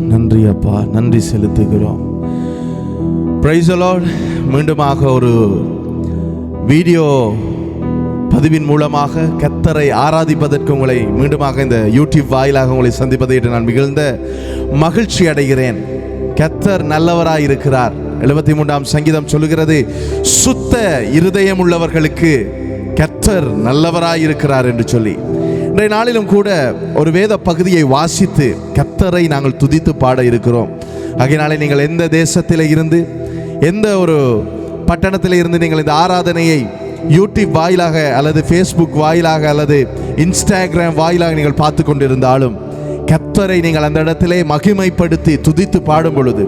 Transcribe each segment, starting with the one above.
நன்றி அப்பா நன்றி செலுத்துகிறோம். பிரைசலோட் மீண்டுமாக ஒரு வீடியோ பதிவின் மூலமாக கத்தரை ஆராதிப்பதற்கு உங்களை மீண்டுமாக இந்த யூடியூப் வாயிலாக உங்களை சந்திப்பதை நான் மிகுந்த மகிழ்ச்சி அடைகிறேன். கத்தர் நல்லவராய் இருக்கிறார். எழுபத்தி மூன்றாம் சங்கீதம் சொல்லுகிறது சுத்த இருதயம் உள்ளவர்களுக்கு கத்தர் நல்லவராய் இருக்கிறார் என்று சொல்லி. இன்றைய நாளிலும் கூட ஒரு வேத பகுதியை வாசித்து கத்தரை நாங்கள் துதித்து பாட இருக்கிறோம். ஆகையினாலே நீங்கள் எந்த தேசத்தில் இருந்து எந்த ஒரு பட்டணத்தில் இருந்து நீங்கள் இந்த ஆராதனையை யூடியூப் வாயிலாக அல்லது ஃபேஸ்புக் வாயிலாக அல்லது இன்ஸ்டாகிராம் வாயிலாக நீங்கள் பார்த்து கொண்டிருந்தாலும் கத்தரை நீங்கள் அந்த இடத்திலே மகிமைப்படுத்தி துதித்து பாடும் பொழுது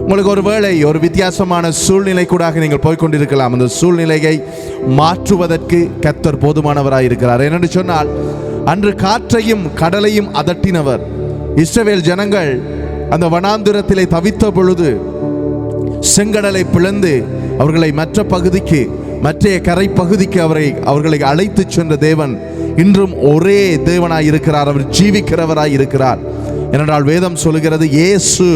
உங்களுக்கு ஒரு வேளை ஒரு வித்தியாசமான சூழ்நிலை கூடாக நீங்கள் போய்க்கொண்டிருக்கலாம் அந்த சூழ்நிலையை மாற்றுவதற்கு கத்தர் போதுமானவராக இருக்கிறார் என்னென்று சொன்னால் அன்று காற்றையும் கடலையும் அதட்டினவர். இஸ்ரவேல் ஜனங்கள் அந்த வனாந்திரத்திலே தவித்த பொழுது செங்கடலை பிளந்து அவர்களை மற்ற பகுதிக்கு மற்றைய கரை பகுதிக்கு அவரை அவர்களை அழைத்து சென்ற தேவன் இன்றும் ஒரே தேவனாய் இருக்கிறார் அவர் ஜீவிக்கிறவராய் இருக்கிறார். ஏனென்றால் வேதம் சொல்லுகிறது இயேசு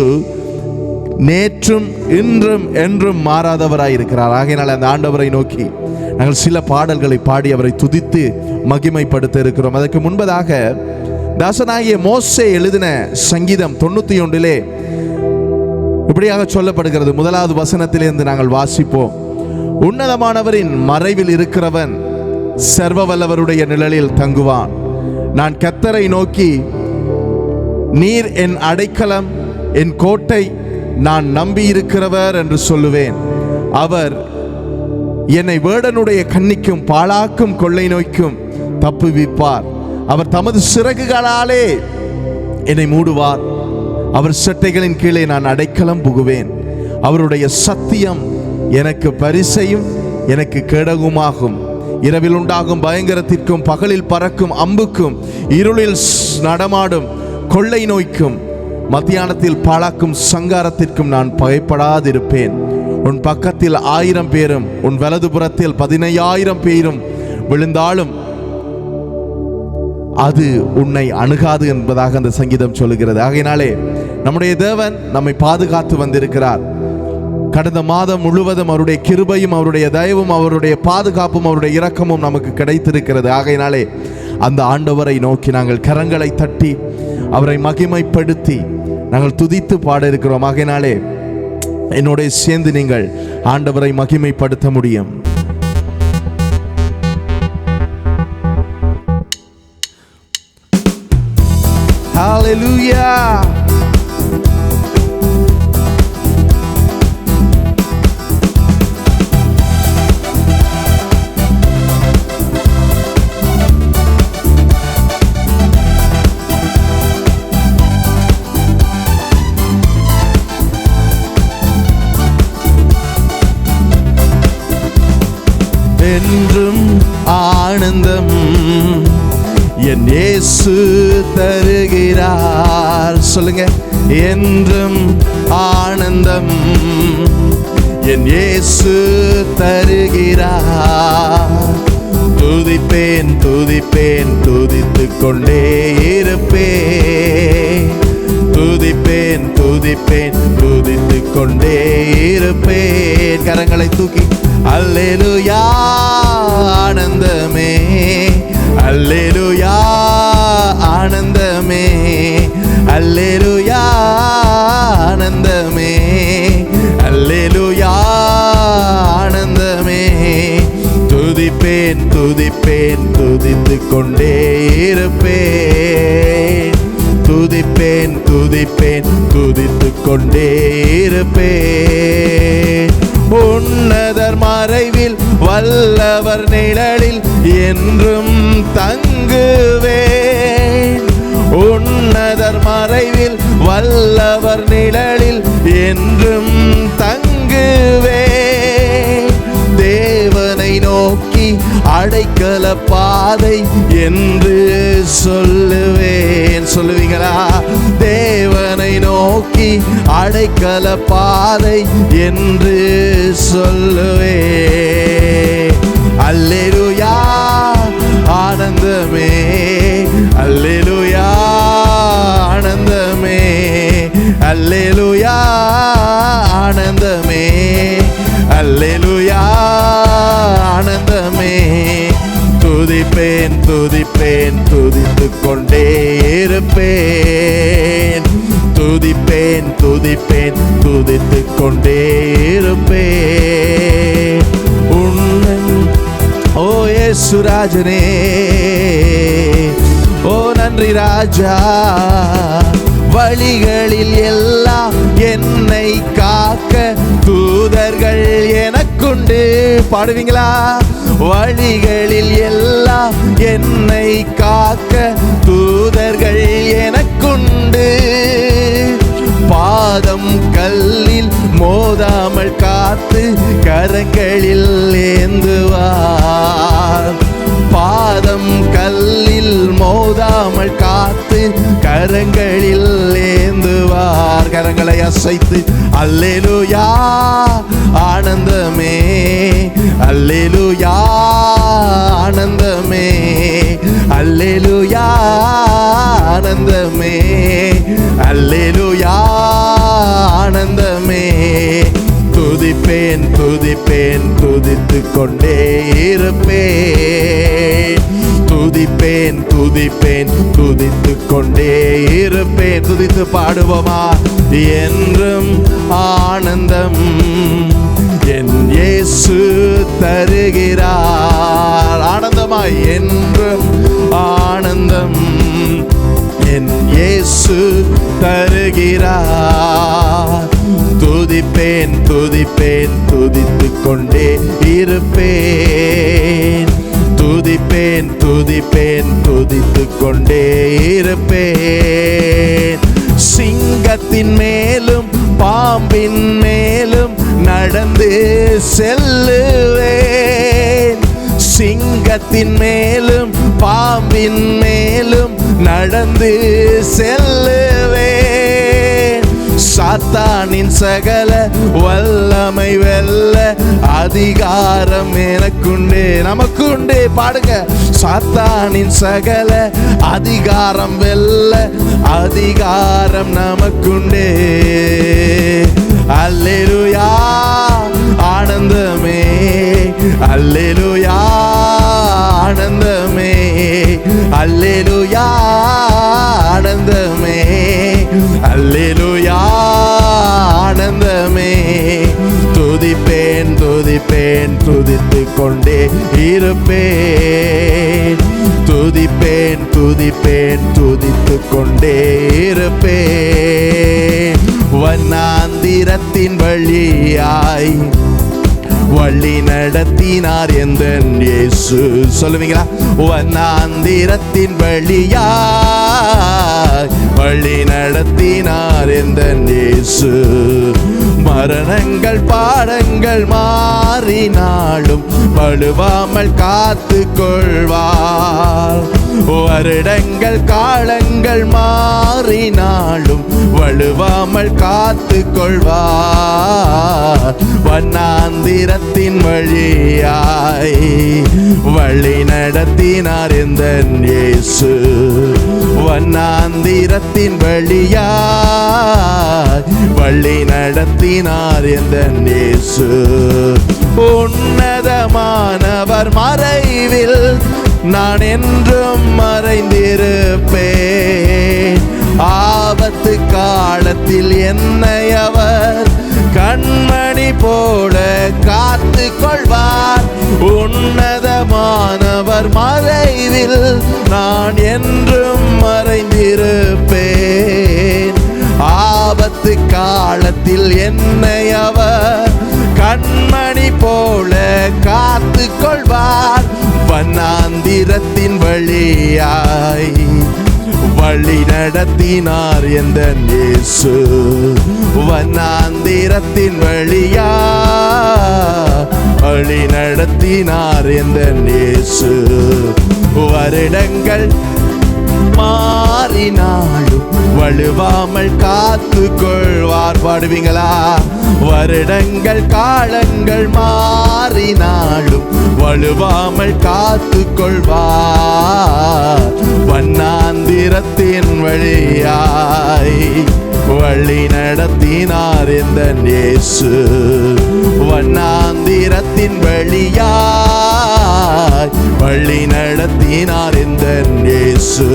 நேற்றும் இன்றும் என்றும் மாறாதவராய் இருக்கிறார். ஆகையினால் அந்த ஆண்டவரை நோக்கி நாங்கள் சில பாடல்களை பாடி அவரை துதித்து மகிமைப்படுத்த இருக்கிறோம் அதற்கு முன்பதாக தாசனாகிய மோசே எழுதின சங்கீதம் தொண்ணூற்றி ஒன்றிலே இப்படியாக சொல்லப்படுகிறது. முதலாவது வசனத்திலிருந்து நாங்கள் வாசிப்போம். உன்னதமானவரின் மறைவில் இருக்கிறவன் சர்வ வல்லவருடைய நிழலில் தங்குவான். நான் கத்தரை நோக்கி நீர் என் அடைக்கலம் என் கோட்டை நான் நம்பியிருக்கிறவர் என்று சொல்லுவேன். அவர் என்னை வேடனுடைய கண்ணிக்கும் பாழாக்கும் கொள்ளை நோய்க்கும் தப்புவிப்பார். அவர் தமது சிறகுகளாலே என்னை மூடுவார். அவர் சட்டைகளின் கீழே நான் அடைக்கலம் புகுவேன். அவருடைய சத்தியம் எனக்கு பரிசையும் எனக்கு கேடகுமாகும். இரவில் உண்டாகும் பயங்கரத்திற்கும் பகலில் பறக்கும் அம்புக்கும் இருளில் நடமாடும் கொள்ளை நோய்க்கும் மத்தியானத்தில் பாழாக்கும் சங்காரத்திற்கும் நான் பயப்படாதிருப்பேன். உன் பக்கத்தில் ஆயிரம் பேரும் உன் வலதுபுறத்தில் பதினையாயிரம் பேரும் விழுந்தாலும் அது உன்னை அணுகாது என்பதாக அந்த சங்கீதம் சொல்லுகிறது. ஆகையினாலே நம்முடைய தேவன் நம்மை பாதுகாத்து வந்திருக்கிறார். கடந்த மாதம் முழுவதும் அவருடைய கிருபையும் அவருடைய தயவும் அவருடைய பாதுகாப்பும் அவருடைய இரக்கமும் நமக்கு கிடைத்திருக்கிறது. ஆகையினாலே அந்த ஆண்டவரை நோக்கி நாங்கள் கரங்களை தட்டி அவரை மகிமைப்படுத்தி நாங்கள் துதித்து பாட இருக்கிறோம் ஆகையினாலே என்னோட சேர்ந்து நீங்கள் ஆண்டவரை மகிமைப்படுத்த முடியும் Hallelujah. ஆனந்தம் என் இயேசு தருகிறார். சொல்லுங்க. என்றும் ஆனந்தம் என் இயேசு தருகிறார். துதிப்பேன் துதிப்பேன் துதித்து கொண்டே இருப்பேன். துதிப்பேன் துதிப்பேன் துதித்து கொண்டே இருப்பேன். கரங்களை தூக்கி அல்லேலுயா! கொண்டே இருப்பேன். துதிப்பேன் துதிப்பேன் துதித்து கொண்டே இருப்பேன். உன்னதர் மறைவில் வல்லவர் நிழலில் என்றும் தங்குவேன். உன்னதர் மறைவில் வல்லவர் நிழலில் என்றும் தங்குவேன். தேவனை நோக்கி அடைக்கல பாதை என்று சொல்லுவேன். சொல்லுவீங்களா? தேவனை நோக்கி அடைக்கல பாதை என்று சொல்லுவே அல்லேலுயா ஆனந்தமே. அல்லேலுயா ஆனந்தமே. அல்லேலுயா ஆனந்தமே. துதிப்பேன் துதிப்பேன் துதித்து கொண்டே இருப்பேன். துதிப்பேன் துதிப்பேன் துதித்து கொண்டே இருப்பேன். உன்னன் ஓ சுராஜனே ஓ நன்றி ராஜா. வழிகளில் எல்லாம் என்னை காக்க தூதர்கள் எனக்குண்டு. பாடுவீங்களா? வழிகளில் எல்லாம் என்னை காக்க தூதர்கள் எனக்குண்டு. பாதம் கல்லில் மோதாமல் காத்து கரங்களில் ஏந்துவார். பாதம் கல்லில் மோதாமல் காத்து கரங்களில் ஏந்துவார். கரங்களை அசைத்து அல்லேலுயா ஆனந்தமே அல்லேலுயா ஆனந்தமே அல்லேலுயா ஆனந்தமே அல்லேலுயா ஆனந்தமே. துதிப்பேன் துதிப்பேன் துதித்து கொண்டே இருப்பேன். துதிப்பேன் துதிப்பேன் துதித்து கொண்டே இருப்பேன். துதித்து பாடுவோமா? என்றும் ஆனந்தம் என் இயேசு தருகிறார். ஆனந்தமாய் என்றும் ஆனந்தம் என் இயேசு தருகிறார். துதிப்பேன் துதிப்பேன் துதித்து கொண்டே இருப்பேன். துதிப்பேன் துதிப்பேன் துதித்து கொண்டே இருப்பேன். சிங்கத்தின் மேலும் பாம்பின் மேலும் நடந்து செல்லுவேன். சிங்கத்தின் மேலும் பாம்பின் மேலும் நடந்து செல்லுவேன். சாத்தானின் சகல வல்லமை வெல்ல அதிகாரம் எனக்குண்டே நமக்குண்டே. பாடுங்க. சாத்தானின் சகல அதிகாரம் வெல்ல அதிகாரம் நமக்குண்டே. அல்லேலூயா ஆனந்தமே. அல்லேலூயா ஆனந்தமே. அல்லேலுயா ஆனந்தமே. அல்லேலுயா ஆனந்தமே. துதிப்பேன் துதிப்பேன் துதித்து கொண்டே இருப்பேன். துதிப்பேன் துதிப்பேன் துதித்து கொண்டே இருப்பேன். வண்ணாந்திரத்தின் வழியாய் வழி நடத்தினார் எந்த இயேசு. சொல்லுவீங்களா? வண்ணாந்திரத்தின் வழியா வழி நடத்தினார் எந்த இயேசு. மரணங்கள் பாடங்கள் மாறினாலும் பழுவாமல் காத்து கொள்வார். வருடங்கள் காலங்கள் மாறினாலும் வலுவாமல் காத்து கொள்வார் வண்ணாந்திரத்தின் வழியாய் வழி நடத்தினார் எந்த இயேசு. வண்ணாந்திரத்தின் வழியாய் வழி நடத்தினார் எந்த இயேசு. உன்னதமானவர் மறைவில் நான் என்றும் மறைந்திருப்பேன். ஆபத்து காலத்தில் என்னை அவர் கண்மணி போட காத்து கொள்வார் உன்னதமானவர் மறைவில் நான் என்றும் மறைந்திருப்பேன். ஆபத்து காலத்தில் என்னை அவர் கண்மணி போல காத்து கொள்வார் வண்ணாந்திரத்தின் வழியாய் வழி நடத்தினார் எந்த இயேசு. வண்ணாந்திரத்தின் வழியா வழி நடத்தினார் எந்த இயேசு. வருடங்கள் மாறினாலும் வலுவாமல் காத்து கொள்வார் பாடுவீங்களா? வருடங்கள் காலங்கள் மாறினாலும் வலுவாமல் காத்து கொள்வார் வண்ணாந்திரத்தின் வழியாய் வழி நடத்தினார் இந்த நேசு வண்ணாந்திரத்தின் வழியாய் வழி நடத்தினார் இந்த நேசு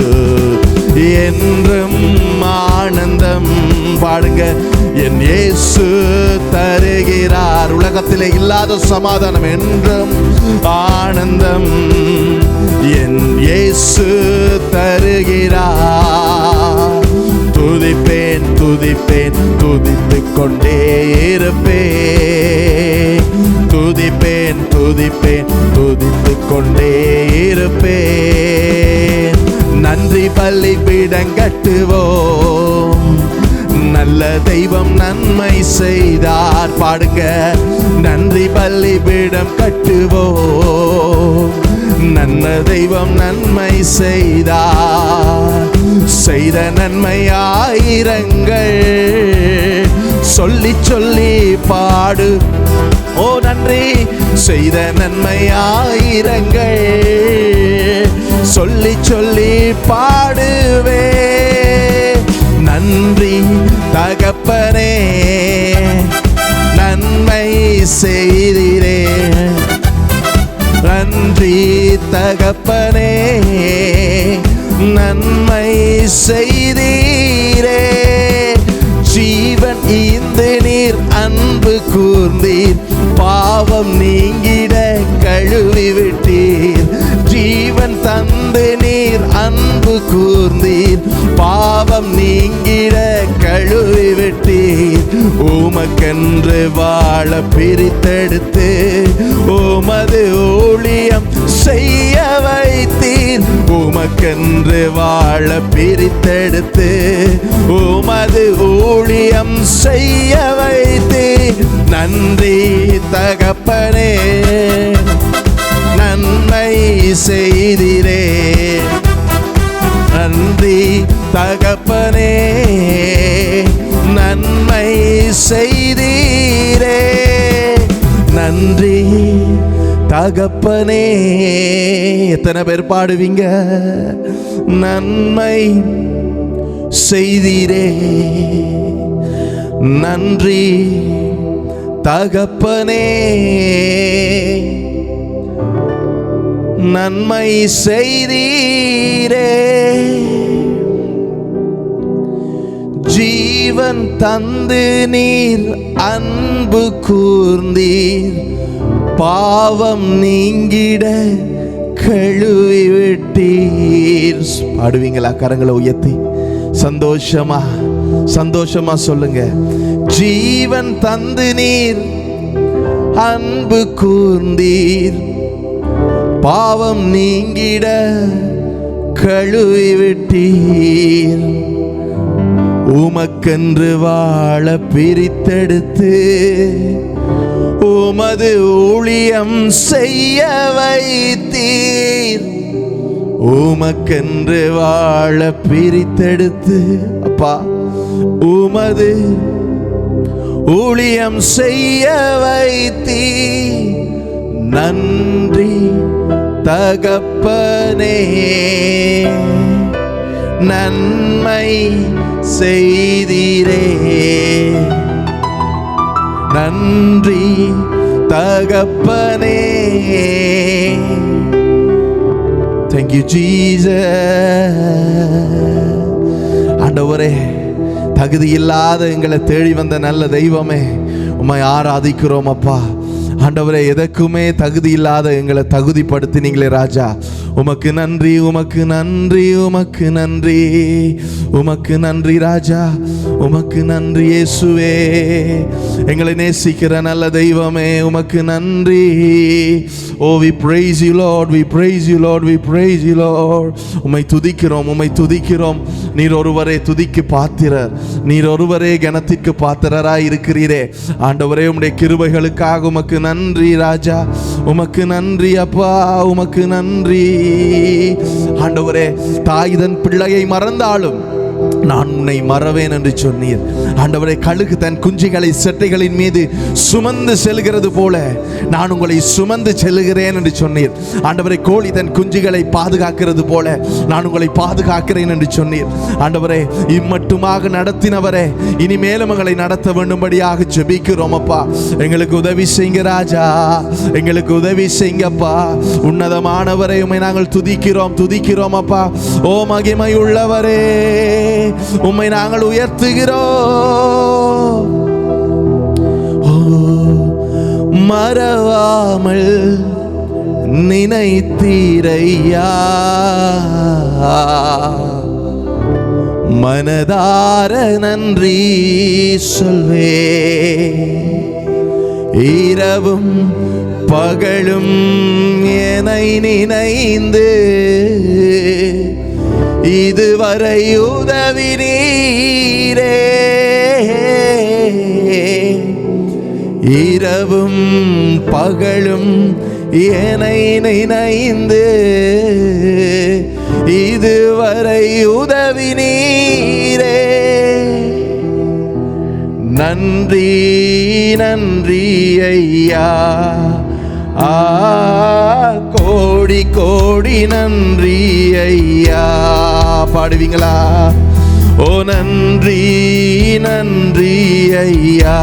என்றும் ஆனந்தம் பாடுங்க என் இயேசு தருகிறார். உலகத்திலே இல்லாத சமாதானம் என்றும் ஆனந்தம் என் இயேசு தருகிறார். துதிப்பேன் துதிப்பேன் துதித்துக் கொண்டே இருப்பேன். துதிப்பேன் துதிப்பேன் துதித்துக் கொண்டே இருப்பேன். நன்றி பள்ளி பீடம் கட்டுவோம். நல்ல தெய்வம் நன்மை செய்தார் பாடுங்க. நன்றி பள்ளி பீடம் கட்டுவோம். நன்ன தெய்வம் நன்மை செய்தார். செய்த நன்மை ஆயிரங்கள் சொல்லி சொல்லி பாடு. ஓ நன்றி. செய்த நன்மை ஆயிரங்கள் சொல்லி சொல்லி தகப்பனே நன்மை செய்தீரே. ஜீவன் ஈந்து நீர் அன்பு கூர்ந்தீர். பாவம் நீங்கிட கழுவி விட்டீர். ஜீவன் தன் கூர்ந்தீர். பாவம் நீங்கிட கழுவி விட்டீர். உமக்கென்று வாழ பிரித்தெடுத்து உமது ஊழியம் செய்ய வைத்தீர். உமக்கென்று வாழ பிரித்தெடுத்து உமது ஊழியம் செய்ய வைத்தீர். நன்றி தகப்பனே. நன்மை செய்திரே. நன்றி தகப்பனே நன்மை செய்தீரே. நன்றி தகப்பனே. எத்தனை பேர் பாடுவீங்க? நன்மை செய்தீரே. நன்றி தகப்பனே. நன்மை செய்தீரே. ஜீவன் தந்து நீர் அன்பு கூர்ந்தீர். பாவம் நீங்கிட கழுவி விட்டீர். பாடுவீங்களா? கரங்களை உயர்த்தி. சந்தோஷமா சந்தோஷமா சொல்லுங்க. ஜீவன் தந்து நீர் அன்பு கூர்ந்தீர். பாவம் நீங்கிட கழுவி விட்டீர். உமக்கென்று வாழ பிரித்தெடுத்து உமது ஊழியம் செய்ய வைத்தீர். உமக்கென்று வாழ பிரித்தெடுத்து அப்பா உமது ஊழியம் செய்ய வைத்தீ நன்றி தகப்பனே. நன்மை செய்தீரே. நன்றி தகப்பனே. தேங்க்யூ ஜீச ஆண்டவரே தகுதி இல்லாத எங்களை தேடி வந்த நல்ல தெய்வமே உம்மை ஆராதிக்கிறோம் அப்பா. ஆண்டவரே எதற்குமே தகுதி இல்லாத எங்களை தகுதிப்படுத்தினீங்களே ராஜா. உமக்கு நன்றி உமக்கு நன்றி உமக்கு நன்றி. உமக்கு நன்றி ராஜா உமக்கு நன்றி இயேசுவே. எங்களை நேசிக்கிற நல்ல தெய்வமே உமக்கு நன்றி. O we praise you Lord we praise you Lord we praise you Lord உம்மை துதிக்கிறோம் உம்மை துதிக்கிறோம். நீர் ஒருவரே துதிக்கு பாத்திரர். நீர் ஒருவரே கணத்திற்கு பாத்திரராய் இருக்கிறீரே. ஆண்டவரே உம்முடைய கிருபைகளுக்காக உமக்கு நன்றி ராஜா. உமக்கு நன்றி அப்பா உமக்கு நன்றி. ஆண்டவரே தாய் தன் பிள்ளையை மறந்தாலும் நான் உன்னை மறவேன் என்று சொன்னீர். ஆண்டவரை கழுகு தன் குஞ்சுகளை செட்டைகளின் மீது சுமந்து செல்கிறது போல நான் உங்களை சுமந்து செல்கிறேன் என்று சொன்னீர். ஆண்டவரை கோழி தன் குஞ்சுகளை பாதுகாக்கிறது போல நான் உங்களை பாதுகாக்கிறேன் என்று சொன்னீர். ஆண்டவரே இம்மட்டுமாக நடத்தினவரே இனிமேலும் எங்களை நடத்த வேண்டும்படியாக ஜெபிக்கிறோம் அப்பா. எங்களுக்கு உதவி செய்யுங்க ராஜா. எங்களுக்கு உதவி செய்யுங்கப்பா உன்னதமானவரை உண்மை நாங்கள் துதிக்கிறோம் துதிக்கிறோம் அப்பா. ஓ மகிமை உள்ளவரே உம்மை நாங்கள் உயர்த்துகிறோம். மறவாமல் நினைத்தீரையா. மனதார நன்றி சொல்வே. இரவும் பகலும் என நினைந்து இதுவரை உதவி நீரே இரவும் பகலும் ஏனை நினைந்து இதுவரை உதவி நீரே நன்றி நன்றி ஐயா. ஆ கோடி கோடி நன்றி ஐயா. பாடுவீங்களா? ஓ நன்றி நன்றி ஐயா.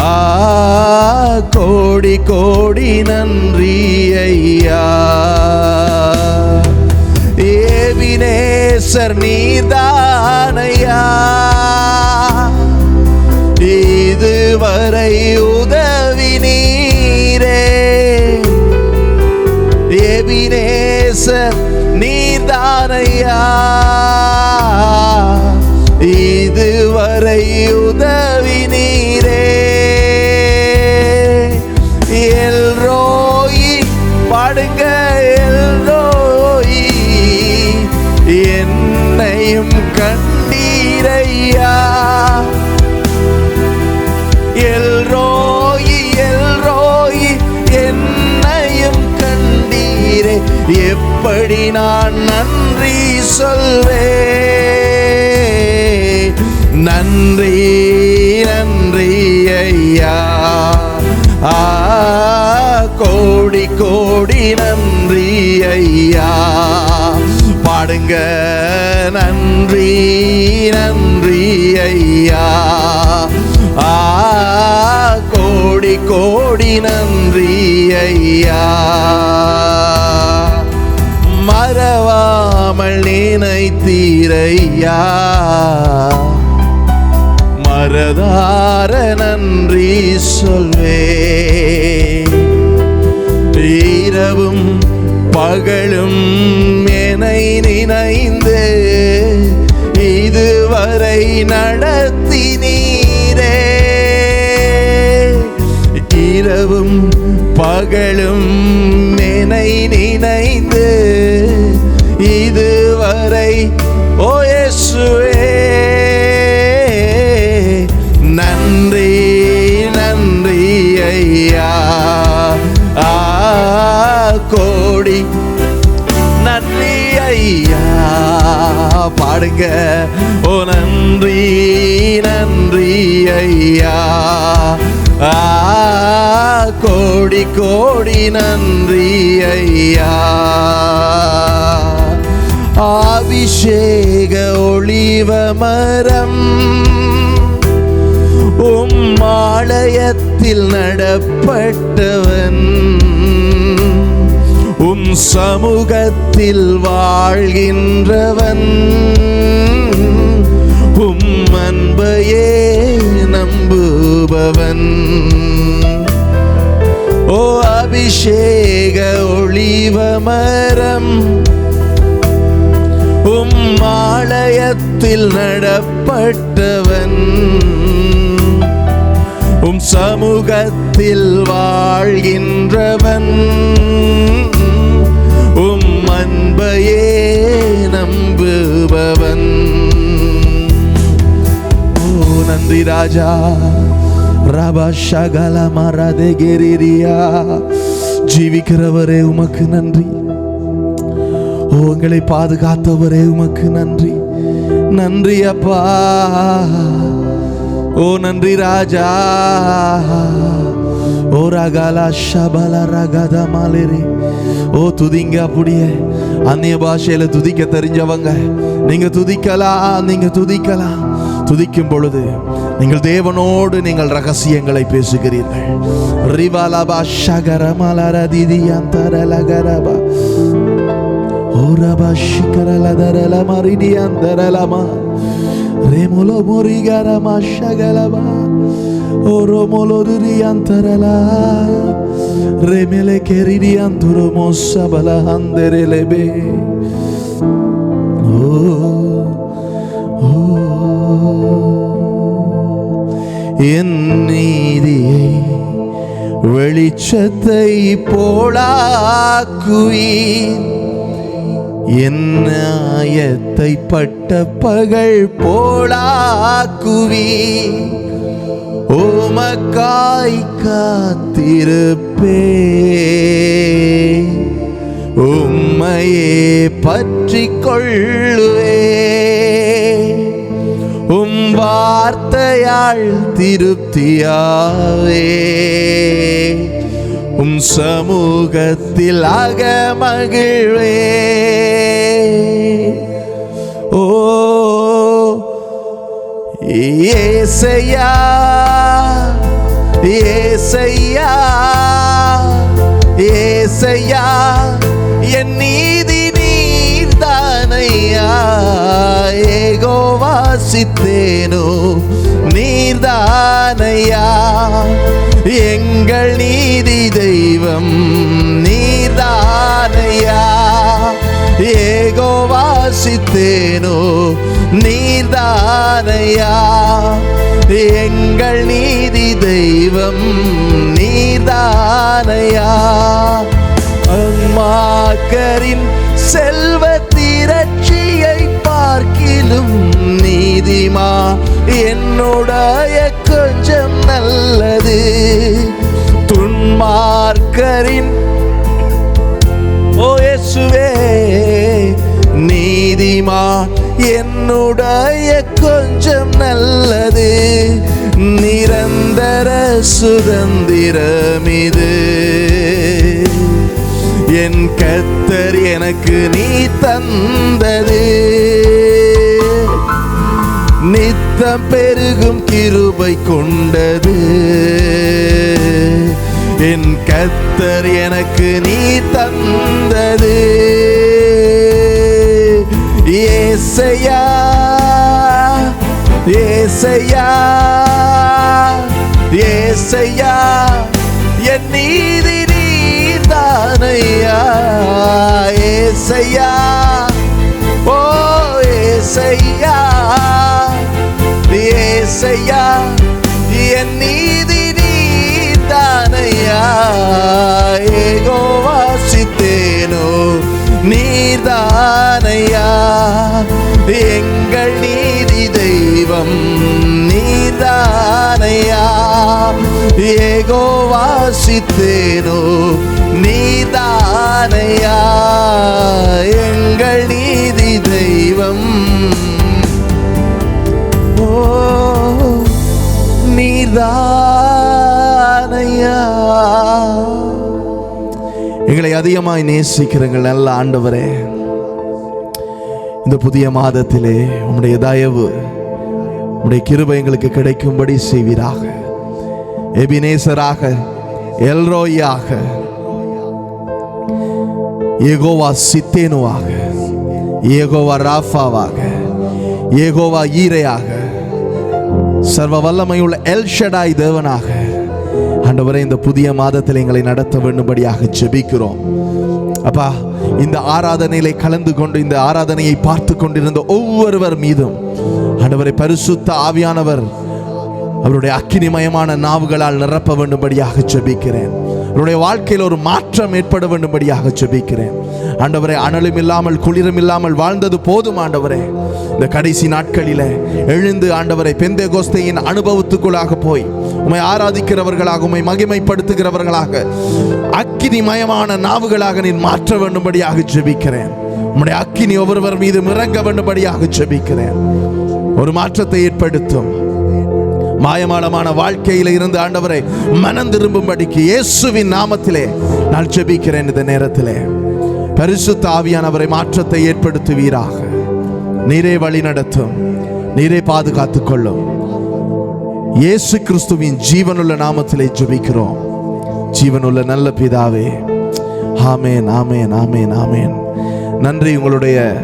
ஆ கோடி கோடி நன்றி ஐயா. ஏவினேசர் நீதானையா. இதுவரை ஓ எபினேசர் நீதானையா இதுவரை உதவி நீரே எப்படி நான் நன்றி சொல்வே நன்றி நன்றி ஐயா. ஆ கோடி கோடி நன்றி ஐயா. பாடுங்க நன்றி நன்றி ஐயா. ஆ கோடி கோடி நன்றி ஐயா. மறவாமல் நினைத்தீரையா மரதார நன்றி சொல்வே இரவும் பகலும் என்னை நினைந்து இதுவரை நடத்தினீரே இரவும் பகலும் என்னை நினைந்து ஓ இயேசுவே நன்றி நன்றி ஐயா. ஆ கோடி நன்றி ஐயா. பாடுங்க. ஓ நன்றி நன்றி ஐயா. ஆ கோடி கோடி நன்றி ஐயா. அபிஷேக ஒளிவ மரம். உம்மாலயத்தில் நடப்பட்டவன். உம் சமூகத்தில் வாழ்கின்றவன். உம் அன்பையே நம்புபவன். ஓ அபிஷேக ஒளிவ மரம். ஆலயத்தில் நடப்பட்டவன். உம் சமூகத்தில் வாழ்கின்றவன். உம் அன்பையே நம்புபவன். ஓ நந்தி ராஜா. ரபா ஷகல மரதே கெரிரியா. ஜீவிக்கிறவரே உமக்கு நன்றி. ஓ, உங்களை பாதுகாத்தவரே உமக்கு நன்றி. நன்றி அப்பா. ஓ நன்றி ராஜா. ஓ ரகாலா ஷபல ரகத மாலிரி. ஓ துதிங்க அப்படியே. அந்நிய பாஷையில துதிக்க தெரிஞ்சவங்க நீங்க துதிக்கலாம் நீங்க துதிக்கலாம். துதிக்கும் பொழுது நீங்கள் தேவனோடு நீங்கள் ரகசியங்களை பேசுகிறீர்கள். ரிவாலபா ஷகர மலர திதி அந்தரலகரபா மரிடி அந்தரலமா Remolo morigara mashagalaba Oro moloduri antarala Remele keridi anturo mosabala handerelebe என் நீதியை வெளிச்சத்தை போலாக்குவீர் என் ஆயத்தை பட்ட பகல் போலாக்குவி. ஓமக்காய் காத்திருப்பே உம்மையே பற்றி கொள்ளுவே உம் வார்த்தையாள் திருப்தியாவே உம் சமூகத்தில் அகமகிழ்வே ஓ ஏசையா ஏசையா ஏசையா என் நீதி நீர்தானையா ஏகோ வாசித்தேனோ நீர்தானையா எங்கள் நீதி தெய்வம் நீர்தானையா ஏகோ வாசித்தேனோ நீர்தானையா எங்கள் நீதி தெய்வம் நீர்தானையா அம்மாக்கரின் செல்வ திரட்சியை பார்க்கிலும் நீதிமா என்னுடைய கொஞ்சம் நல்லது. துன்மார்க்கரின் ஓயசுவே நீதிமா என்னுடைய கொஞ்சம் நல்லது. நிரந்தர சுதந்திரமிது. என் கத்தர் எனக்கு நீ தந்தது. நித்தம் பெருகும் கிருபை கொண்டது. என் கத்தர் எனக்கு நீ தந்தது. ஏசையா ஏசையா ஏசையா என் நீதி நீதானையா ஏசையா ஓ ஏசையா. ஏசையா என் நீதி நீதானையா ஏகோ வாசித்தேனோ? நீதானையா எங்கள் நீதி தெய்வம் நீதானையா ஏகோ வாசித்தேனோ? நீதானையா எங்கள் நீதி தெய்வம் நீர்தானையா எங்களை அதிகமாய் நேசிக்கிறங்கள் நல்ல ஆண்டவரே இந்த புதிய மாதத்திலே உம்முடைய தயவு உம்முடைய கிருபை எங்களுக்கு கிடைக்கும்படி செய்வீராக. எபினேசராக எல்ரோயாக ஏகோவா சித்தேனுவாக ஏகோவா ராஃபாவாக ஏகோவா ஈரையாக சர்வ வல்லமையுள்ள எல்ஷடாய் தேவனாக. ஆண்டவரே இந்த புதிய மாதத்தில் எங்களை நடத்த வேண்டும்படியாக ஜெபிக்கிறோம். அப்பா இந்த ஆராதனையிலே கலந்து கொண்டு இந்த ஆராதனையை பார்த்து கொண்டிருந்த ஒவ்வொருவர் மீதும் ஆண்டவரை பரிசுத்த ஆவியானவர் அவருடைய அக்கினிமயமான நாவுகளால் நிரப்ப வேண்டும்படியாக ஜெபிக்கிறேன். உன்னுடைய வாழ்க்கையில் ஒரு மாற்றம் ஏற்பட வேண்டும்படியாக ஜெபிக்கிறேன். ஆண்டவரே அனலும் இல்லாமல் குளிரும் இல்லாமல் வாழ்ந்தது போதும் ஆண்டவரே. இந்த கடைசி நாட்களிலே எழுந்து ஆண்டவரை பெந்தே கோஸ்தையின் அனுபவத்துக்குள்ளாக போய் உம்மை ஆராதிக்கிறவர்களாக உமை மகிமைப்படுத்துகிறவர்களாக அக்கினிமயமான நாவுகளாக நீர் மாற்ற வேண்டும்படியாக ஜெபிக்கிறேன். உம்முடைய அக்கினி ஒவ்வொருவர் மீது இறங்க வேண்டும்படியாக ஜெபிக்கிறேன். ஒரு மாற்றத்தை ஏற்படுத்தும். மாயமாளமான வாழ்க்கையில இருந்து ஆண்டவரை மனம் திரும்பும்படிக்கு இயேசுவின் நாமத்திலே நான் ஜெபிக்கிறேன் இந்த நேரத்திலே. பரிசு தாவியானவரை மாற்றத்தை ஏற்படுத்துவீராக. நீரே வழி நடத்தும். நீரே பாதுகாத்துக் கொள்ளும். இயேசு கிறிஸ்துவின் ஜீவனுள்ள நாமத்திலே ஜெபிக்கிறோம். ஜீவனுள்ள நல்ல பிதாவே ஆமேன் ஆமேன் ஆமேன் ஆமேன். நன்றி உங்களுடைய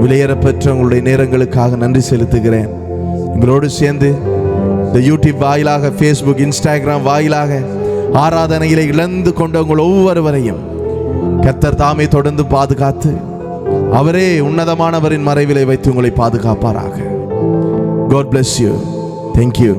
விலையேறப்பெற்ற உங்களுடைய நேரங்களுக்காக நன்றி செலுத்துகிறேன். எங்களோடு சேர்ந்து இந்த யூடியூப் வாயிலாக ஃபேஸ்புக் இன்ஸ்டாகிராம் வாயிலாக ஆராதனையிலே இழந்து கொண்டவங்கள் ஒவ்வொருவரையும் கத்தர் தாமே தொடர்ந்து பாதுகாத்து அவரே உன்னதமானவரின் மறைவிலை வைத்து உங்களை பாதுகாப்பாராக God bless you thank you.